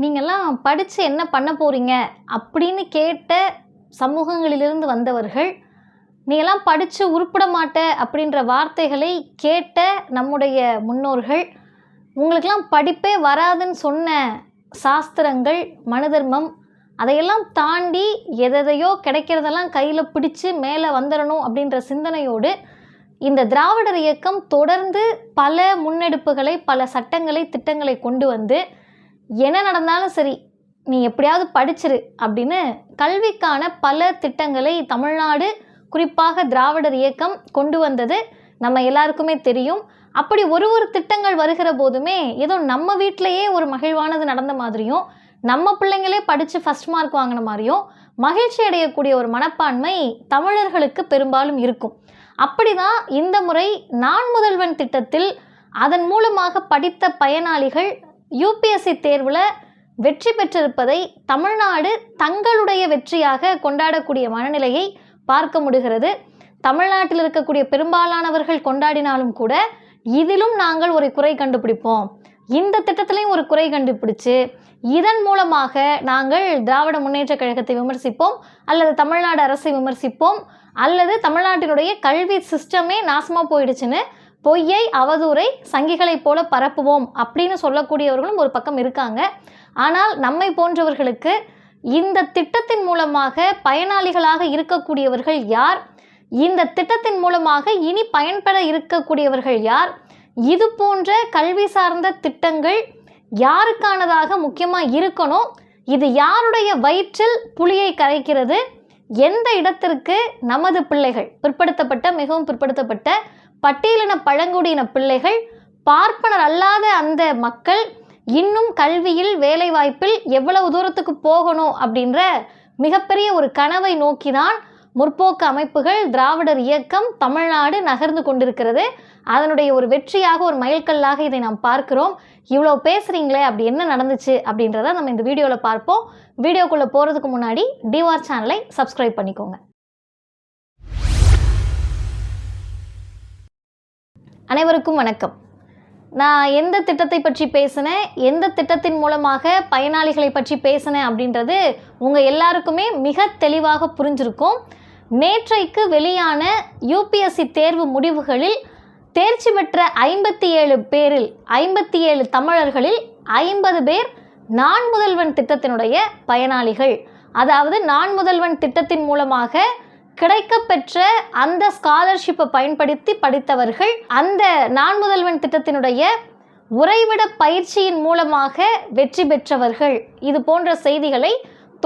நீங்கள்லாம் படித்து என்ன பண்ண போகிறீங்க அப்படின்னு கேட்ட சமூகங்களிலிருந்து வந்தவர்கள் நீங்களாம் படித்து உருப்பிட மாட்ட அப்படின்ற வார்த்தைகளை கேட்ட நம்முடைய முன்னோர்கள் உங்களுக்கெல்லாம் படிப்பே வராதுன்னு சொன்ன சாஸ்திரங்கள் மனுதர்மம் அதையெல்லாம் தாண்டி எதையோ கிடைக்கிறதெல்லாம் கையில் பிடிச்சு மேலே வந்துடணும் அப்படின்ற சிந்தனையோடு இந்த திராவிடர் இயக்கம் தொடர்ந்து பல முன்னெடுப்புகளை பல சட்டங்களை திட்டங்களை கொண்டு வந்து என்ன நடந்தாலும் சரி நீ எப்படியாவது படிச்சிரு அப்படின்னு கல்விக்கான பல திட்டங்களை தமிழ்நாடு குறிப்பாக திராவிடர் இயக்கம் கொண்டு வந்தது நம்ம எல்லாருக்குமே தெரியும். அப்படி ஒரு ஒரு திட்டங்கள் வருகிற போதுமே ஏதோ நம்ம வீட்டிலையே ஒரு மகிழ்வானது நடந்த மாதிரியும் நம்ம பிள்ளைங்களே படித்து ஃபஸ்ட் மார்க் வாங்கின மாதிரியும் மகிழ்ச்சி அடையக்கூடிய ஒரு மனப்பான்மை தமிழர்களுக்கு பெரும்பாலும் இருக்கும். அப்படிதான் இந்த முறை நான் முதல்வன் திட்டத்தில் அதன் மூலமாக படித்த பயனாளிகள் யூபிஎஸ்சி தேர்வில் வெற்றி பெற்றிருப்பதை தமிழ்நாடு தங்களுடைய வெற்றியாக கொண்டாடக்கூடிய மனநிலையை பார்க்க முடிகிறது. தமிழ்நாட்டில் இருக்கக்கூடிய பெரும்பாலானவர்கள் கொண்டாடினாலும் கூட இதிலும் நாங்கள் ஒரு குறை கண்டுபிடிப்போம். இந்த திட்டத்திலையும் ஒரு குறை கண்டுபிடிச்சு இதன் மூலமாக நாங்கள் திராவிட முன்னேற்ற கழகத்தை விமர்சிப்போம் அல்லது தமிழ்நாடு அரசை விமர்சிப்போம் அல்லது தமிழ்நாட்டினுடைய கல்வி சிஸ்டமே நாசமாக போயிடுச்சுன்னு பொய்யை அவதூறை சங்கிகளைப் போல பரப்புவோம் அப்படின்னு சொல்லக்கூடியவர்களும் ஒரு பக்கம் இருக்காங்க. ஆனால் நம்மை போன்றவர்களுக்கு இந்த திட்டத்தின் மூலமாக பயனாளிகளாக இருக்கக்கூடியவர்கள் யார்? இந்த திட்டத்தின் மூலமாக இனி பயன்பெற இருக்கக்கூடியவர்கள் யார்? இது போன்ற கல்வி சார்ந்த திட்டங்கள் யாருக்கானதாக முக்கியமாக இருக்கணும்? இது யாருடைய வயிற்றில் புளியை கரைக்கிறது? எந்த இடத்திற்கு நமது பிள்ளைகள் பிற்படுத்தப்பட்ட மிகவும் பிற்படுத்தப்பட்ட பட்டியலின பழங்குடியின பிள்ளைகள் பார்ப்பனர் அல்லாத அந்த மக்கள் இன்னும் கல்வியில் வேலைவாய்ப்பில் எவ்வளவு தூரத்துக்கு போகணும் அப்படின்ற மிகப்பெரிய ஒரு கனவை நோக்கிதான் முற்போக்கு அமைப்புகள் திராவிடர் இயக்கம் தமிழ்நாடு நகர்ந்து கொண்டிருக்கிறது. அதனுடைய ஒரு வெற்றியாக ஒரு மைல்கல்லாக இதை நாம் பார்க்கிறோம். இவ்வளோ பேசுகிறீங்களே அப்படி என்ன நடந்துச்சு அப்படின்றத நம்ம இந்த வீடியோவில் பார்ப்போம். வீடியோக்குள்ளே போகிறதுக்கு முன்னாடி டிவார் சேனலை சப்ஸ்கிரைப் பண்ணிக்கோங்க. அனைவருக்கும் வணக்கம். நான் எந்த திட்டத்தை பற்றி பேசினேன் எந்த திட்டத்தின் மூலமாக பயனாளிகளை பற்றி பேசினேன் அப்படின்றது உங்கள் எல்லாருக்குமே மிக தெளிவாக புரிஞ்சிருக்கும். நேற்றைக்கு வெளியான யூபிஎஸ்சி தேர்வு முடிவுகளில் தேர்ச்சி பெற்ற ஐம்பத்தி ஏழு பேரில் ஐம்பத்தி ஏழு தமிழர்களில் ஐம்பது பேர் நான் முதல்வன் திட்டத்தினுடைய பயனாளிகள். அதாவது நான் முதல்வன் திட்டத்தின் மூலமாக கிடைக்கப்பெற்ற அந்த ஸ்காலர்ஷிப்பை பயன்படுத்தி படித்தவர்கள் அந்த நான் முதல்வன் திட்டத்தினுடைய உறைவிட பயிற்சியின் மூலமாக வெற்றி பெற்றவர்கள். இது போன்ற செய்திகளை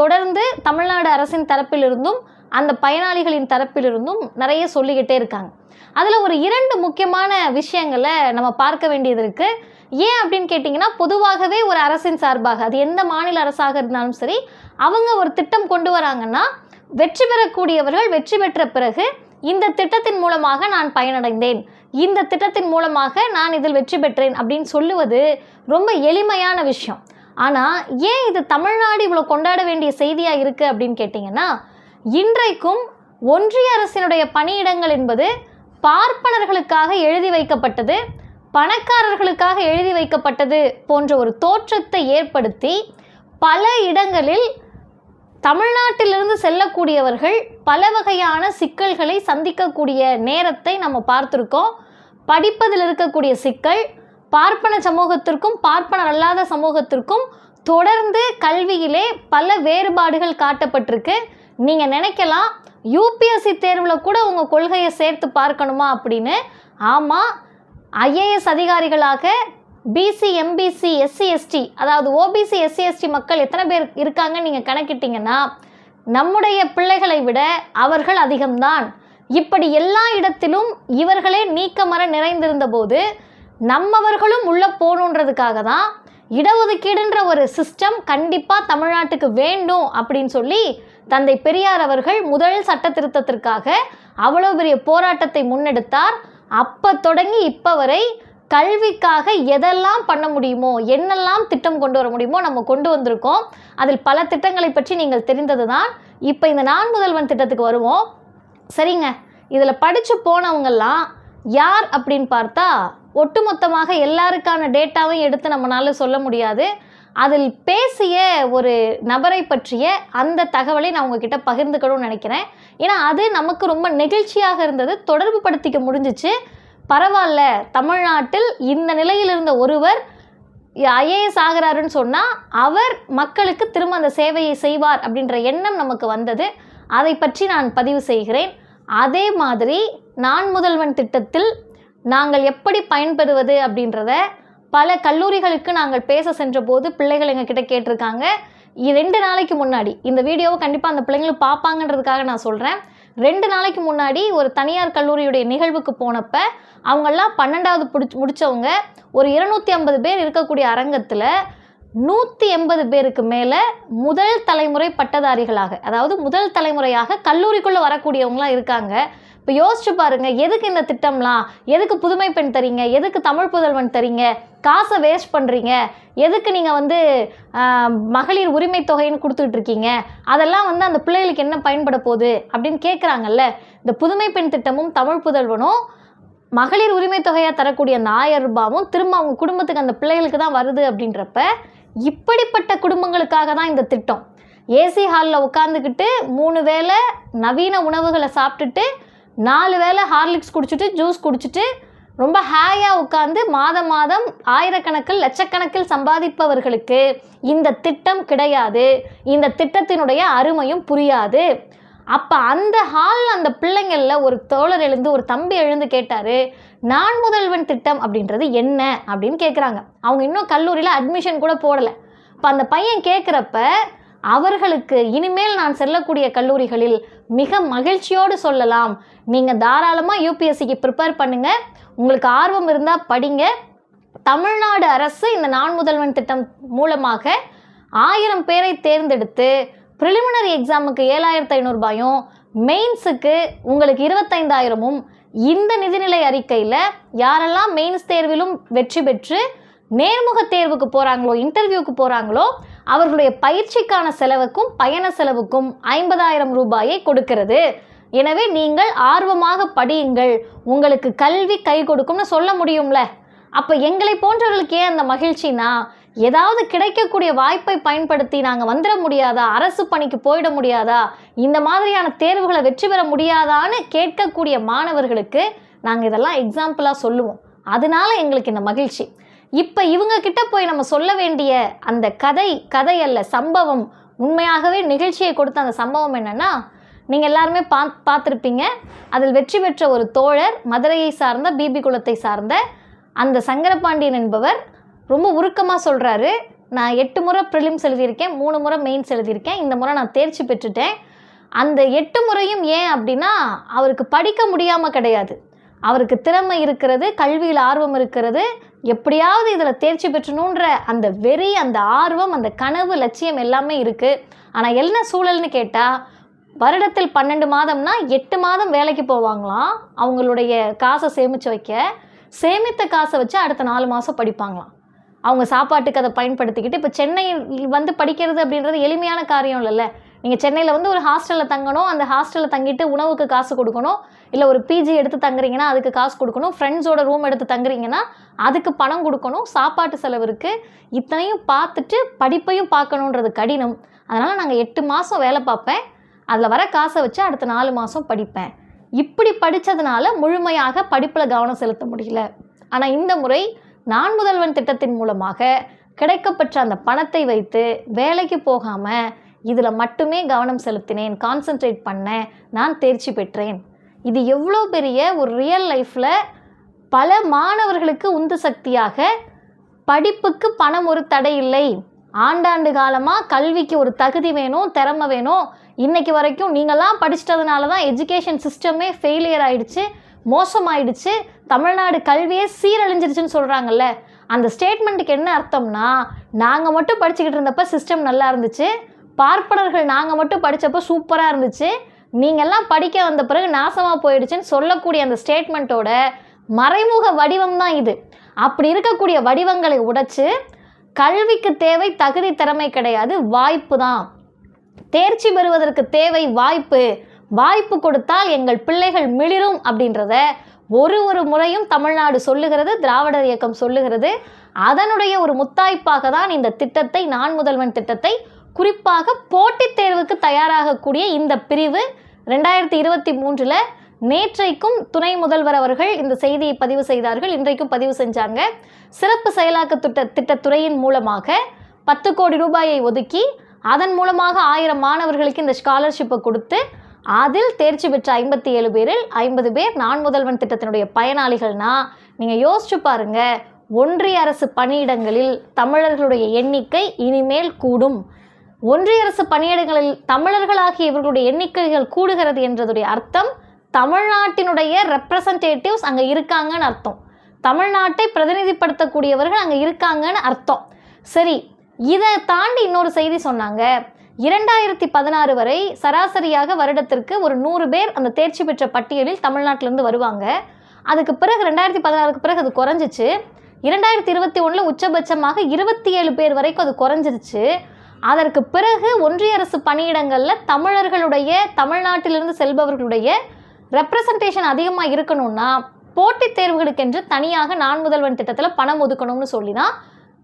தொடர்ந்து தமிழ்நாடு அரசின் தரப்பிலிருந்தும் அந்த பயனாளிகளின் தரப்பிலிருந்தும் நிறைய சொல்லிக்கிட்டே இருக்காங்க. அதில் ஒரு இரண்டு முக்கியமான விஷயங்களை நம்ம பார்க்க வேண்டியது இருக்குது ஏன் அப்படின்னு கேட்டிங்கன்னா பொதுவாகவே ஒரு அரசின் சார்பாக அது எந்த மாநில அரசாக இருந்தாலும் சரி அவங்க ஒரு திட்டம் கொண்டு வராங்கன்னா வெற்றி பெறக்கூடியவர்கள் வெற்றி பெற்ற பிறகு இந்த திட்டத்தின் மூலமாக நான் பயனடைந்தேன். இந்த திட்டத்தின் மூலமாக நான் இதில் வெற்றி பெற்றேன் அப்படின்னு சொல்லுவது ரொம்ப எளிமையான விஷயம். ஆனால் ஏன் இது தமிழ்நாடு இவ்வளோ கொண்டாட வேண்டிய செய்தியாக இருக்குது அப்படின்னு கேட்டிங்கன்னா இன்றைக்கும் ஒன்றிய அரசினுடைய பணியிடங்கள் என்பது பார்ப்பனர்களுக்காக எழுதி வைக்கப்பட்டது பணக்காரர்களுக்காக எழுதி வைக்கப்பட்டது போன்ற ஒரு தோற்றத்தை ஏற்படுத்தி பல இடங்களில் தமிழ்நாட்டிலிருந்து செல்லக்கூடியவர்கள் பல வகையான சிக்கல்களை சந்திக்கக்கூடிய நேரத்தை நம்ம பார்த்துருக்கோம். படிப்பதில் இருக்கக்கூடிய சிக்கல் பார்ப்பன சமூகத்திற்கும் பார்ப்பனர் அல்லாத சமூகத்திற்கும் தொடர்ந்து கல்வியிலே பல வேறுபாடுகள் காட்டப்பட்டிருக்கு. நீங்கள் நினைக்கலாம் யூபிஎஸ்சி தேர்வில் கூட உங்கள் கொள்கையை சேர்த்து பார்க்கணுமா அப்படின்னு? ஆமாம் ஐஏஎஸ் அதிகாரிகளாக பிசி எம்பிசி எஸ்சி எஸ்டி அதாவது ஓபிசி எஸ்சி எஸ்டி மக்கள் எத்தனை பேர் இருக்காங்கன்னு நீங்கள் கணக்கிட்டீங்கன்னா நம்முடைய பிள்ளைகளை விட அவர்கள் அதிகம்தான். இப்படி எல்லா இடத்திலும் இவர்களே நீக்கமர நிறைந்திருந்த போது நம்மவர்களும் உள்ளே போகணுன்றதுக்காக தான் இடஒதுக்கீடுன்ற ஒரு சிஸ்டம் கண்டிப்பாக தமிழ்நாட்டுக்கு வேண்டும் அப்படின்னு சொல்லி தந்தை பெரியார் அவர்கள் முதல் சட்ட திருத்தத்திற்காக அவ்வளோ பெரிய போராட்டத்தை முன்னெடுத்தார். அப்போ தொடங்கி இப்போ வரை கல்விக்காக எதெல்லாம் பண்ண முடியுமோ என்னெல்லாம் திட்டம் கொண்டு வர முடியுமோ நம்ம கொண்டு வந்திருக்கோம். அதில் பல திட்டங்களை பற்றி நீங்கள் தெரிந்தது தான் இப்போ இந்த நான் முதல்வன் திட்டத்துக்கு வருவோம். சரிங்க. இதில் படித்து போனவங்கெல்லாம் யார் அப்படின்னு பார்த்தா ஒட்டுமொத்தமாக எல்லாருக்கான டேட்டாவையும் எடுத்து நம்மளால சொல்ல முடியாது. அதில் பேசிய ஒரு நபரை பற்றிய அந்த தகவலை நான் உங்ககிட்ட பகிர்ந்துக்கணும்னு நினைக்கிறேன். ஏன்னா அது நமக்கு ரொம்ப நெகிழ்ச்சியாக இருந்தது. தொடர்பு படுத்திக்க முடிஞ்சிச்சு. பரவாயில்ல தமிழ்நாட்டில் இந்த நிலையில் இருந்த ஒருவர் ஐஏஎஸ் ஆகிறாருன்னு சொன்னால் அவர் மக்களுக்கு திரும்ப அந்த சேவையை செய்வார் அப்படின்ற எண்ணம் நமக்கு வந்தது. அதை பற்றி நான் பதிவு செய்கிறேன். அதே மாதிரி நான் முதல்வன் திட்டத்தில் நாங்கள் எப்படி பயன்பெறுவது அப்படின்றத பல கல்லூரிகளுக்கு நாங்கள் பேச சென்றபோது பிள்ளைகள் எங்ககிட்ட கேட்டிருக்காங்க. ரெண்டு நாளைக்கு முன்னாடி இந்த வீடியோவை கண்டிப்பாக அந்த பிள்ளைங்களும் பார்ப்பாங்கன்றதுக்காக நான் சொல்கிறேன் ரெண்டு நாளைக்கு முன்னாடி ஒரு தனியார் கல்லூரியுடைய நிகழ்வுக்கு போனப்ப அவங்கெல்லாம் பன்னெண்டாவது பிடிச்சி முடித்தவங்க ஒரு இருநூத்தி ஐம்பது பேர் இருக்கக்கூடிய அரங்கத்தில் நூற்றி எண்பது பேருக்கு மேலே முதல் தலைமுறை பட்டதாரிகளாக அதாவது முதல் தலைமுறையாக கல்லூரிக்குள்ளே வரக்கூடியவங்களாம் இருக்காங்க. இப்போ யோசிச்சு பாருங்க எதுக்கு இந்த திட்டம்லாம்? எதுக்கு புதுமை பெண் தரீங்க? எதுக்கு தமிழ் புதல்வன் தரீங்க? காசை வேஸ்ட் பண்ணுறீங்க எதுக்கு நீங்கள் வந்து மகளிர் உரிமை தொகைன்னு கொடுத்துட்டு இருக்கீங்க? அதெல்லாம் வந்து அந்த பிள்ளைகளுக்கு என்ன பயன்பட போகுது அப்படின்னு கேட்குறாங்கல்ல இந்த புதுமை பெண் திட்டமும் தமிழ் புதல்வனும் மகளிர் உரிமை தொகையாக தரக்கூடிய அந்த ஆயிரம் ரூபாவும் திரும்ப அவங்க குடும்பத்துக்கு அந்த பிள்ளைகளுக்கு தான் வருது அப்படின்றப்ப இப்படிப்பட்ட குடும்பங்களுக்காக தான் இந்த திட்டம். ஏசி ஹாலில் உட்காந்துக்கிட்டு மூணு வேளை நவீன உணவுகளை சாப்பிட்டுட்டு நாலு வேளை ஹார்லிக்ஸ் குடிச்சிட்டு ஜூஸ் குடிச்சிட்டு ரொம்ப ஹேயாக உட்காந்து மாதம் மாதம் ஆயிரக்கணக்கில் லட்சக்கணக்கில் சம்பாதிப்பவர்களுக்கு இந்த திட்டம் கிடையாது. இந்த திட்டத்தினுடைய அருமையும் புரியாது. அப்போ அந்த ஹாலில் அந்த பிள்ளைங்களில் ஒரு தோழர் எழுந்து ஒரு தம்பி எழுந்து கேட்டார் நான் முதல்வன் திட்டம் அப்படின்றது என்ன? அப்படின்னு கேட்குறாங்க அவங்க இன்னும் கல்லூரியில் அட்மிஷன் கூட போடலை. இப்போ அந்த பையன் கேட்குறப்ப அவர்களுக்கு இனிமேல் நான் செல்லக்கூடிய கல்லூரிகளில் மிக மகிழ்ச்சியோடு சொல்லலாம். நீங்கள் தாராளமாக யூபிஎஸ்சிக்கு ப்ரிப்பேர் பண்ணுங்கள் உங்களுக்கு ஆர்வம் இருந்தால் படிங்க. தமிழ்நாடு அரசு இந்த நான் முதல்வன் திட்டம் மூலமாக ஆயிரம் பேரை தேர்ந்தெடுத்து ப்ரிலிமினரி எக்ஸாமுக்கு ஏழாயிரத்து ஐநூறுபாயும் மெயின்ஸுக்கு உங்களுக்கு இருபத்தைந்தாயிரமும். இந்த நிதிநிலை அறிக்கையில் யாரெல்லாம் மெயின்ஸ் தேர்விலும் வெற்றி பெற்று நேர்முக தேர்வுக்கு போகிறாங்களோ இன்டர்வியூக்கு போகிறாங்களோ அவர்களுடைய பயிற்சிக்கான செலவுக்கும் பயண செலவுக்கும் ஐம்பதாயிரம் ரூபாயை கொடுக்கிறது. எனவே நீங்கள் ஆர்வமாக படியுங்கள். உங்களுக்கு கல்வி கை கொடுக்கும்னு சொல்ல முடியும்ல? அப்போ எங்களை போன்றவர்களுக்கு ஏன் அந்த மகிழ்ச்சினா ஏதாவது கிடைக்கக்கூடிய வாய்ப்பை பயன்படுத்தி நாங்கள் வந்துட முடியாதா? அரசு பணிக்கு போயிட முடியாதா? இந்த மாதிரியான தேர்வுகளை வெற்றி பெற முடியாதான்னு கேட்கக்கூடிய மாணவர்களுக்கு நாங்கள் இதெல்லாம் எக்ஸாம்பிளாக சொல்லுவோம். அதனால எங்களுக்கு இந்த மகிழ்ச்சி. இப்போ இவங்க கிட்ட போய் நம்ம சொல்ல வேண்டிய அந்த கதை கதை அல்ல சம்பவம் உண்மையாகவே நிகழ்ச்சியை கொடுத்த அந்த சம்பவம் என்னென்னா நீங்கள் எல்லாருமே பா பார்த்துருப்பீங்க. அதில் வெற்றி பெற்ற ஒரு தோழர் மதுரையை சார்ந்த பிபி குலத்தை சார்ந்த அந்த சங்கரபாண்டியன் என்பவர் ரொம்ப உருக்கமாக சொல்கிறாரு நான் எட்டு முறை ப்ரிலிம்ஸ் எழுதியிருக்கேன் மூணு முறை மெயின்ஸ் எழுதியிருக்கேன் இந்த முறை நான் தேர்ச்சி பெற்றுட்டேன். அந்த எட்டு முறையும் ஏன் அப்படின்னா அவருக்கு படிக்க முடியாமல் கிடையாது. அவருக்கு திறமை இருக்கிறது கல்வியில் ஆர்வம் இருக்கிறது. எப்படியாவது இதில் தேர்ச்சி பெற்றணுன்ற அந்த வெறி அந்த ஆர்வம் அந்த கனவு லட்சியம் எல்லாமே இருக்குது ஆனால் என்ன சூழல்னு கேட்டால் வருடத்தில் பன்னெண்டு மாதம்னா எட்டு மாதம் வேலைக்கு போவாங்களாம். அவங்களுடைய காசை சேமித்து வைக்க. சேமித்த காசை வச்சு அடுத்த நாலு மாதம் படிப்பாங்களாம். அவங்க சாப்பாட்டுக்கு அதை பயன்படுத்திக்கிட்டு இப்போ சென்னை வந்து படிக்கிறது அப்படின்றது எளிமையான காரியம் இல்லைல்ல? நீங்கள் சென்னையில் வந்து ஒரு ஹாஸ்டலில் தங்கணும் அந்த ஹாஸ்டலில் தங்கிட்டு உணவுக்கு காசு கொடுக்கணும் இல்லை ஒரு பிஜி எடுத்து தங்குறீங்கன்னா அதுக்கு காசு கொடுக்கணும் ஃப்ரெண்ட்ஸோட ரூம் எடுத்து தங்குறீங்கன்னா அதுக்கு பணம் கொடுக்கணும் சாப்பாட்டு செலவு இருக்குது இத்தனையும் பார்த்துட்டு படிப்பையும் பார்க்கணுன்றது கடினம். அதனால் நாங்கள் எட்டு மாதம் வேலை பார்ப்பேன். அதில் வர காசை வச்சு அடுத்த நாலு மாதம் படிப்பேன். இப்படி படித்ததுனால முழுமையாக படிப்பில் கவனம் செலுத்த முடியல. ஆனால் இந்த முறை நான் முதல்வன் திட்டத்தின் மூலமாக கிடைக்கப்பெற்ற அந்த பணத்தை வைத்து வேலைக்கு போகாமல் இதில் மட்டுமே கவனம் செலுத்தினேன் கான்சென்ட்ரேட் பண்ணேன் நான் தேர்ச்சி பெற்றேன். இது எவ்வளோ பெரிய ஒரு ரியல் லைஃப்பில் பல மாணவர்களுக்கு உந்து சக்தியாக படிப்புக்கு பணம் ஒரு தடை இல்லை. ஆண்டாண்டு காலமாக கல்விக்கு ஒரு தகுதி வேணும் திறமை வேணும். இன்றைக்கு வரைக்கும் நீங்களாம் படிச்சிட்டதுனால தான் எஜுகேஷன் சிஸ்டமே ஃபெயிலியர் ஆயிடுச்சு. மோசமாயிடுச்சு. தமிழ்நாடு கல்வியே சீரழிஞ்சிருச்சுன்னு சொல்கிறாங்கல்ல அந்த ஸ்டேட்மெண்ட்டுக்கு என்ன அர்த்தம்னா நாங்கள் மட்டும் படிச்சுக்கிட்டு இருந்தப்போ சிஸ்டம் நல்லா இருந்துச்சு. பார்ப்பனர்கள் நாங்கள் மட்டும் படித்தப்போ சூப்பராக இருந்துச்சு. நீங்கள்லாம் படிக்க வந்த பிறகு நாசமாக போயிடுச்சுன்னு சொல்லக்கூடிய அந்த ஸ்டேட்மெண்ட்டோட மறைமுக வடிவம் தான் இது. அப்படி இருக்கக்கூடிய வடிவங்களை உடைச்சு கல்விக்கு தேவை தகுதி திறமை கிடையாது வாய்ப்பு தான். தேர்ச்சி பெறுவதற்கு தேவை வாய்ப்பு. வாய்ப்பு கொடுத்தால் எங்கள் பிள்ளைகள் மிளிரும் அப்படின்றத ஒரு ஒரு முறையும் தமிழ்நாடு சொல்லுகிறது திராவிடர் இயக்கம் சொல்லுகிறது. அதனுடைய ஒரு முத்தாய்ப்பாக தான் இந்த திட்டத்தை நான் முதல்வன் திட்டத்தை குறிப்பாக போட்டித் தேர்வுக்கு தயாராகக்கூடிய இந்த பிரிவு ரெண்டாயிரத்தி இருபத்தி மூன்றில் நேற்றைக்கும் துணை முதல்வர் அவர்கள் இந்த செய்தியை பதிவு செய்தார்கள். இன்றைக்கும் பதிவு செஞ்சாங்க. சிறப்பு செயலாக்க திட்ட திட்டத்துறையின் மூலமாக பத்து கோடி ரூபாயை ஒதுக்கி அதன் மூலமாக ஆயிரம் மாணவர்களுக்கு இந்த ஸ்காலர்ஷிப்பை கொடுத்து அதில் தேர்ச்சி பெற்ற ஐம்பத்தி ஏழு பேரில் ஐம்பது பேர் நான் முதல்வன் திட்டத்தினுடைய பயனாளிகள்னா நீங்கள் யோசிச்சு பாருங்க ஒன்றிய அரசு பணியிடங்களில் தமிழர்களுடைய எண்ணிக்கை இனிமேல் கூடும். ஒன்றிய அரசு பணியிடங்களில் தமிழர்களாகிய இவர்களுடைய எண்ணிக்கைகள் கூடுகிறது என்றதுடைய அர்த்தம் தமிழ்நாட்டினுடைய ரெப்ரசன்டேட்டிவ்ஸ் அங்கே இருக்காங்கன்னு அர்த்தம். தமிழ்நாட்டை பிரதிநிதிப்படுத்தக்கூடியவர்கள் அங்கே இருக்காங்கன்னு அர்த்தம். சரி இதை தாண்டி இன்னொரு செய்தி சொன்னாங்க. இரண்டாயிரத்தி பதினாறு வரை சராசரியாக வருடத்திற்கு ஒரு நூறு பேர் அந்த தேர்ச்சி பெற்ற பட்டியலில் தமிழ்நாட்டிலேருந்து வருவாங்க. அதுக்கு பிறகு ரெண்டாயிரத்தி பதினாறுக்கு பிறகு அது குறைஞ்சிச்சு. இரண்டாயிரத்தி இருபத்தி ஒன்றில் உச்சபட்சமாக இருபத்தி ஏழு பேர் வரைக்கும் அது குறைஞ்சிருச்சு. அதற்கு பிறகு ஒன்றிய அரசு பணியிடங்களில் தமிழர்களுடைய தமிழ்நாட்டிலிருந்து செல்பவர்களுடைய ரெப்ரசன்டேஷன் அதிகமாக இருக்கணும்னா போட்டித் தேர்வுகளுக்கென்று தனியாக நான் முதல்வன் திட்டத்தில் பணம் ஒதுக்கணும்னு சொல்லி தான்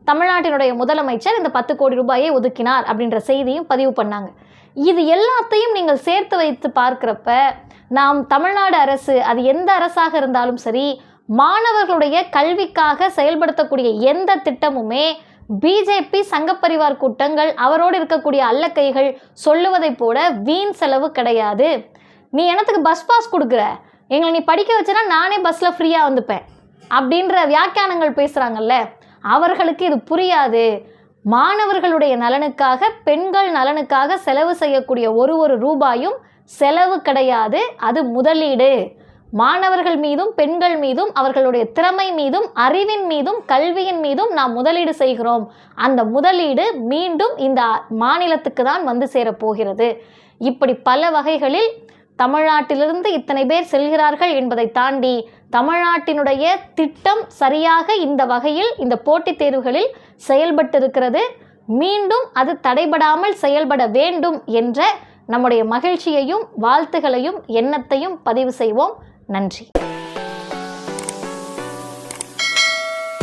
தமிழ்நாட்டினுடைய முதலமைச்சர் இந்த பத்து கோடி ரூபாயை ஒதுக்கினார் அப்படின்ற செய்தியும் பதிவு பண்ணாங்க. இது எல்லாத்தையும் நீங்கள் சேர்த்து வைத்து பார்க்குறப்ப நாம் தமிழ்நாடு அரசு அது எந்த அரசாக இருந்தாலும் சரி மாணவர்களுடைய கல்விக்காக செயல்படுத்தக்கூடிய எந்த திட்டமுமே பிஜேபி சங்கப்பரிவார் கூட்டங்கள் அவரோடு இருக்கக்கூடிய அல்லக்கைகள் சொல்லுவதைப் போல வீண் செலவு கிடையாது. நீ எனத்துக்கு பஸ் பாஸ் கொடுக்குற? எங்களை நீ படிக்க வச்சுனா நானே பஸ்ஸில் ஃப்ரீயாக வந்துப்பேன். அப்படின்ற வியாக்கியானங்கள் பேசுகிறாங்கல்ல அவர்களுக்கு இது புரியாது. மாணவர்களுடைய நலனுக்காக பெண்கள் நலனுக்காக செலவு செய்யக்கூடிய ஒரு ஒரு ரூபாயும் செலவு கிடையாது. அது முதலீடு. மாணவர்கள் மீதும் பெண்கள் மீதும் அவர்களுடைய திறமை மீதும் அறிவின் மீதும் கல்வியின் மீதும் நாம் முதலீடு செய்கிறோம். அந்த முதலீடு மீண்டும் இந்த மாநிலத்துக்கு தான் வந்து சேரப்போகிறது இப்படி பல வகைகளில் தமிழ்நாட்டிலிருந்து இத்தனை பேர் செல்கிறார்கள் என்பதை தாண்டி தமிழ்நாட்டினுடைய திட்டம் சரியாக இந்த வகையில் இந்த போட்டித் தேர்வுகளில் செயல்பட்டிருக்கிறது. மீண்டும் அது தடைபடாமல் செயல்பட வேண்டும் என்ற நம்முடைய மகிழ்ச்சியையும் வாழ்த்துகளையும் எண்ணத்தையும் பதிவு செய்வோம். நன்றி.